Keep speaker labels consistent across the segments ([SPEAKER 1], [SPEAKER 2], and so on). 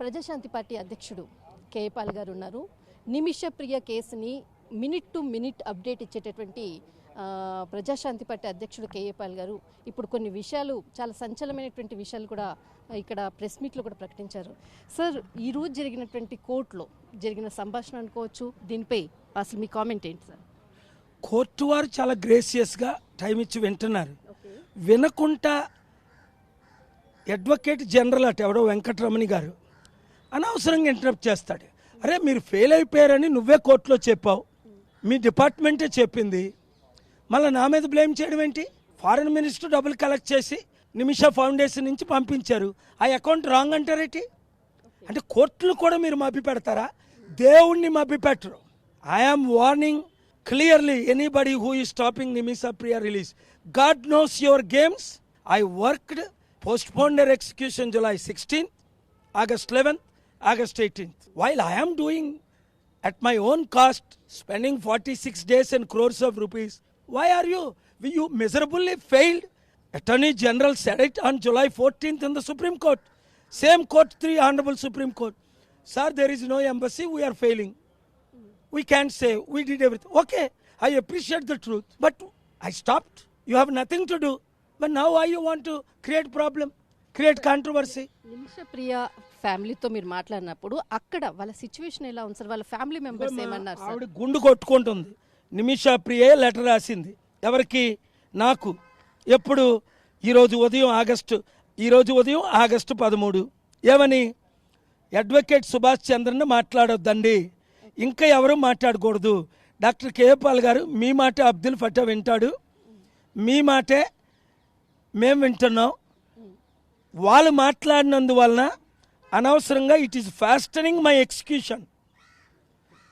[SPEAKER 1] Praja Shanti party అధ్యక్షుడు కేపాల్ గారు ఉన్నారు. నిమిష ప్రియ కేసుని మినిట్ టు మినిట్ అప్డేట్ ఇచ్చేటటువంటి ప్రజాశాంతి పార్టీ అధ్యక్షుడు కేఏపాల్ గారు ఇప్పుడు కొన్ని విషయాలు చాలా సంచలనమైనటువంటి విషయాలు కూడా ఇక్కడ ప్రెస్ మీట్లో కూడా ప్రకటించారు. సార్ ఈ రోజు జరిగినటువంటి కోర్టులో జరిగిన సంభాషణ అనుకోవచ్చు. దీనిపై అసలు మీ కామెంట్ ఏంటి సార్?
[SPEAKER 2] కోర్టు వారు చాలా గ్రేసియస్గా టైం ఇచ్చి వింటున్నారు. వినకుండా అడ్వకేట్ జనరల్ అట ఎవడో వెంకటరమణి గారు అనవసరంగా ఇంటరప్ట్ చేస్తాడు. అరే మీరు ఫెయిల్ అయిపోయారని నువ్వే కోర్టులో చెప్పావు. మీ డిపార్ట్మెంటే చెప్పింది. మళ్ళీ నా మీద బ్లేమ్ చేయడం ఏంటి? ఫారెన్ మినిస్టర్ డబ్బులు కలెక్ట్ చేసి నిమిషా ఫౌండేషన్ నుంచి పంపించారు. ఆ అకౌంట్ రాంగ్ అంటారేంటి అంటే కోర్టులు కూడా మీరు మభ్య పెడతారా? దేవుణ్ణి మభ్య పెట్టరు. I am warning clearly anybody who he stopping Nimisha Priya release God knows your games I worked postponed execution July sixteenth August eleventh August 18th. While I am doing at my own cost, spending 46 days and crores of rupees, why are you? You miserably failed. Attorney General said it on July 14th in the Supreme Court. Same court, three Honorable Supreme Court. Sir, there is no embassy, we are failing. We can't say, we did everything. Okay, I appreciate the truth. But I stopped. You have nothing to do. But now why you want to create problem? Create controversy?
[SPEAKER 1] Nimisha Priya ఫ్యామిలీతో మీరు మాట్లాడినప్పుడు అక్కడ వాళ్ళ situation ఎలా ఉంది sir? వాళ్ళ family members ఏమన్నారు sir?
[SPEAKER 2] ఆవిడ గుండు కొట్టుకుంటుంది. నిమిషా ప్రియే లెటర్ రాసింది. ఎవరికి? నాకు. ఎప్పుడు? ఈరోజు ఉదయం ఆగస్టు. ఈరోజు ఉదయం ఆగస్టు పదమూడు. ఏమని? అడ్వకేట్ సుభాష్ చంద్రన్ మాట్లాడొద్దండి. ఇంకా ఎవరు మాట్లాడకూడదు. డాక్టర్ కేపాల్ గారు మీ మాట అబ్దుల్ ఫటా వింటాడు. మీ మాటే మేము వింటున్నాం. వాళ్ళు మాట్లాడినందువలన అనవసరంగా it is fastening my execution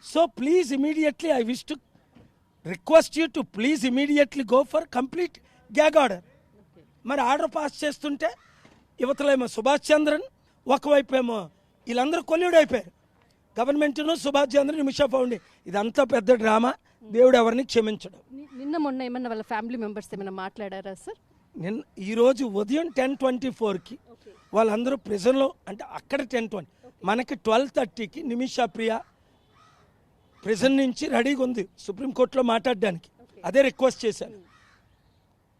[SPEAKER 2] so please immediately I wish to request you to please immediately go for complete gag order మరి ఆర్డర్ పాస్ చేస్తుంటే యువతలేమో సుభాష్ చంద్రన్ ఒకవైపు ఏమో వీళ్ళందరూ కొల్లుడు అయిపోయారు. గవర్నమెంట్ను సుభాష్ చంద్రన్ నిమిషా ఫౌండి. ఇదంతా పెద్ద డ్రామా. దేవుడు ఎవరిని క్షమించడం.
[SPEAKER 1] నిన్న మొన్న ఏమన్నా వాళ్ళ ఫ్యామిలీ మెంబర్స్ ఏమైనా మాట్లాడారా సార్?
[SPEAKER 2] నిన్న ఈరోజు ఉదయం టెన్ ట్వంటీ ఫోర్కి వాళ్ళందరూ ప్రిజన్లో అంటే అక్కడ టెన్ ట్వంటీ మనకి ట్వెల్వ్ థర్టీకి నిమిషా ప్రియ ప్రిజన్ నుంచి రెడీగా ఉంది సుప్రీంకోర్టులో మాట్లాడడానికి. అదే రిక్వెస్ట్ చేశాను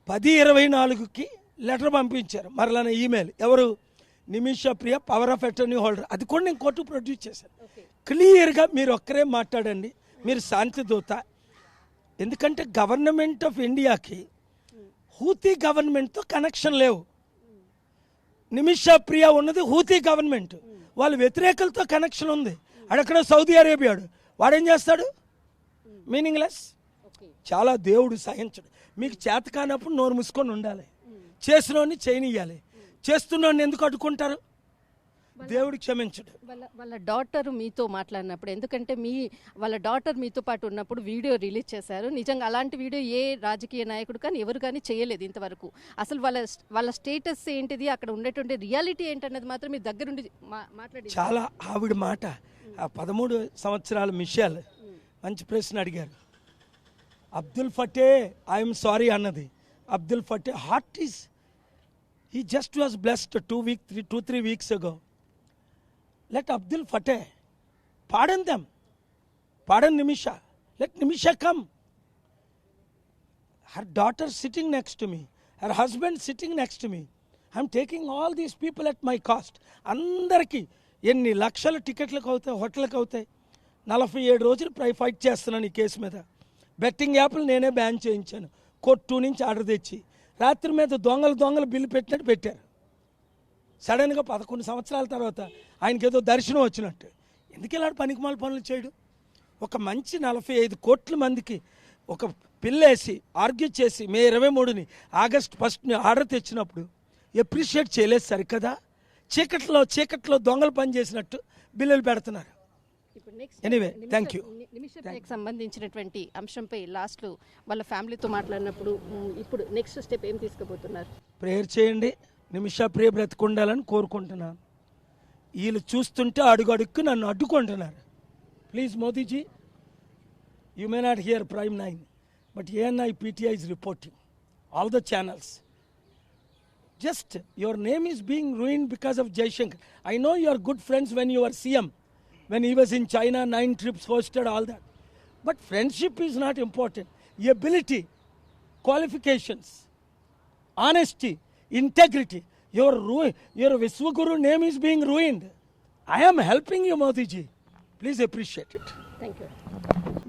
[SPEAKER 2] పది ఇరవై నాలుగుకి లెటర్ పంపించారు. మరలా ఈమెయిల్. ఎవరు? Nimisha Priya power of attorney holder. అది కూడా నేను కోర్టు ప్రొడ్యూస్ చేశాను. క్లియర్గా మీరు ఒక్కరే మాట్లాడండి. మీరు శాంతి దూత. ఎందుకంటే గవర్నమెంట్ ఆఫ్ ఇండియాకి హూతీ గవర్నమెంట్తో కనెక్షన్ లేవు. నిమిషా ప్రియ ఉన్నది హూతీ గవర్నమెంట్. వాళ్ళ వ్యతిరేకులతో కనెక్షన్ ఉంది. అడక్కడ సౌదీ అరేబియాడు వాడేం చేస్తాడు? మీనింగ్లెస్? చాలా దేవుడు సహించడు. మీకు చేత కానప్పుడు నోరు మూసుకొని ఉండాలి. చేసినోడిని చేయనియ్యాలి. చేస్తున్నోడిని ఎందుకు అడ్డుకుంటారు? దేవుడు క్షమించడు.
[SPEAKER 1] వాళ్ళ వాళ్ళ డాటర్ మీతో మాట్లాడినప్పుడు ఎందుకంటే మీ వాళ్ళ డాటర్ మీతో పాటు ఉన్నప్పుడు వీడియో రిలీజ్ చేశారు. నిజంగా అలాంటి వీడియో ఏ రాజకీయ నాయకుడు కానీ ఎవరు కానీ చేయలేదు ఇంతవరకు. అసలు వాళ్ళ వాళ్ళ స్టేటస్ ఏంటిది అక్కడ ఉండేటువంటి రియాలిటీ ఏంటన్నది మాత్రం మీ దగ్గరుండి మాట్లాడి
[SPEAKER 2] చాలా ఆవిడ మాట ఆ పదమూడు సంవత్సరాల మిషాల్ మంచి ప్రశ్న అడిగారు. అబ్దుల్ ఫటే ఐఎమ్ సారీ అన్నది. Abdul Fattah heart is he just was blessed two week three two three weeks ago let Abdul Fattah pardon them pardon Nimisha let Nimisha come her daughter sitting next to me, her husband sitting next to me. All these people these my caste అందరికీ ఎన్ని లక్షల టికెట్లకు అవుతాయి హోటల్కి అవుతాయి. నలభై ఏడు రోజులు ప్రై ఫైట్ చేస్తున్నాను ఈ కేసు మీద. బెట్టింగ్ యాప్లు నేనే బ్యాన్ చేయించాను. కోర్టు టూ నుంచి ఆర్డర్ తెచ్చి రాత్రి మీద దొంగలు దొంగలు బిల్లు పెట్టినట్టు పెట్టారు. సడన్గా పదకొండు సంవత్సరాల తర్వాత ఆయనకి ఏదో దర్శనం వచ్చినట్టు. ఎందుకు ఇలాంటి పనికిమాల పనులు చేయడు? ఒక మంచి నలభై ఐదు కోట్ల మందికి ఒక పిల్లేసి ఆర్గ్యూ చేసి మే ఇరవై మూడుని ఆగస్ట్ ఫస్ట్ని ఆర్డర్ తెచ్చినప్పుడు ఎప్రిషియేట్ చేయలేదు సరికదా? చీకట్లో చీకట్లో దొంగలు పని చేసినట్టు బిల్లులు పెడుతున్నారు. you.
[SPEAKER 1] నిమిష ప్రియకి సంబంధించినటువంటి అంశంపై లాస్ట్లో వాళ్ళ ఫ్యామిలీతో మాట్లాడినప్పుడు ఇప్పుడు నెక్స్ట్ స్టెప్ ఏం తీసుకోబోతున్నారు?
[SPEAKER 2] ప్రేయర్ చేయండి. నిమిషాప్రియ ఉండాలని కోరుకుంటున్నాను. వీళ్ళు చూస్తుంటే అడుగు అడుగు నన్ను అడ్డుకుంటున్నారు. Please Modiji you may not hear prime nine but ANI PTI is reporting all the channels just your name is being ruin because of Jaishankar I know your good friends when your CM when he was in China nine trips hosted all that but friendship is not important ability qualifications honesty integrity. Your, ru- your Viswaguru name is being ruined. I am helping you, Modi ji. Please appreciate it.
[SPEAKER 1] Thank you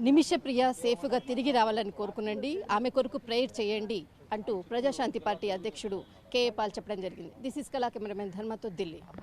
[SPEAKER 1] Nimisha Priya సేఫ్గా తిరిగి రావాలని కోరుకునండి ఆమె కొరకు prayer చేయండి అంటూ Prajashanti party అధ్యక్షుడు KA Paul చెప్పడం జరిగింది దిస్ ఇస్ కళా కెమెరామెన్ ధర్మతో ఢిల్లీ